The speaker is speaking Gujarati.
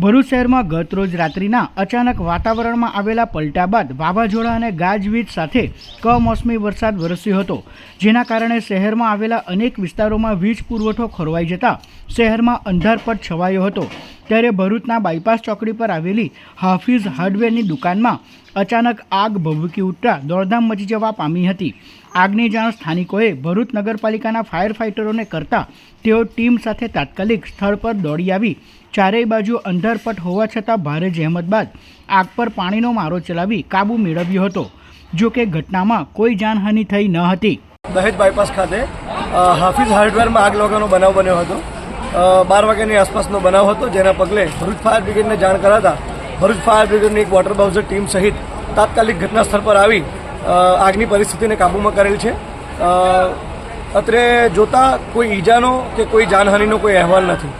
ભરૂચ શહેરમાં ગત રોજ રાત્રિના અચાનક વાતાવરણમાં આવેલા પલટા બાદ વાવાઝોડા અને ગાજવીજ સાથે કમોસમી વરસાદ વરસ્યો હતો. જેના કારણે શહેરમાં આવેલા અનેક વિસ્તારોમાં વીજ પુરવઠો ખોરવાઈ જતા શહેરમાં અંધારપટ છવાયો હતો. ત્યારે ભરૂચના બાયપાસ ચોકડી પર આવેલી હાફિઝ હાર્ડવેરની દુકાનમાં અચાનક આગ ભભૂકી ઉઠતા દોડધામ મચી જવા પામી હતી. આગની જાણ સ્થાનિકોએ ભરૂચ નગરપાલિકાના ફાયર ફાઇટરોને કરતા તેઓ ટીમ સાથે તાત્કાલિક સ્થળ પર દોડી આવી. ચારેય બાજુ અંધારપટ હોવા છતાં ભારે જહેમત બાદ આગ પર પાણીનો મારો ચલાવી કાબૂ મેળવ્યો હતો. જો કે ઘટનામાં કોઈ જાનહાનિ થઈ ન હતી. દહેજ બાયપાસ ખાતે હાફિઝ હાર્ડવેરમાં આગ લાગવાનો બનાવ બન્યો હતો. બાર વાગ્યાની આસપાસનો બનાવ હતો, જેના પગલે ભરૂચ ફાયર બ્રિગેડને જાણ કરાતા ભરૂચ ફાયર બ્રિગેડની એક વોટર બાઉઝર ટીમ સહિત તાત્કાલિક ઘટના સ્થળ પર આવી આગની પરિસ્થિતિને કાબૂમાં કરેલ છે. અત્રે જોતા કોઈ ઈજાનો કે કોઈ જાનહાનિનો કોઈ અહેવાલ નથી.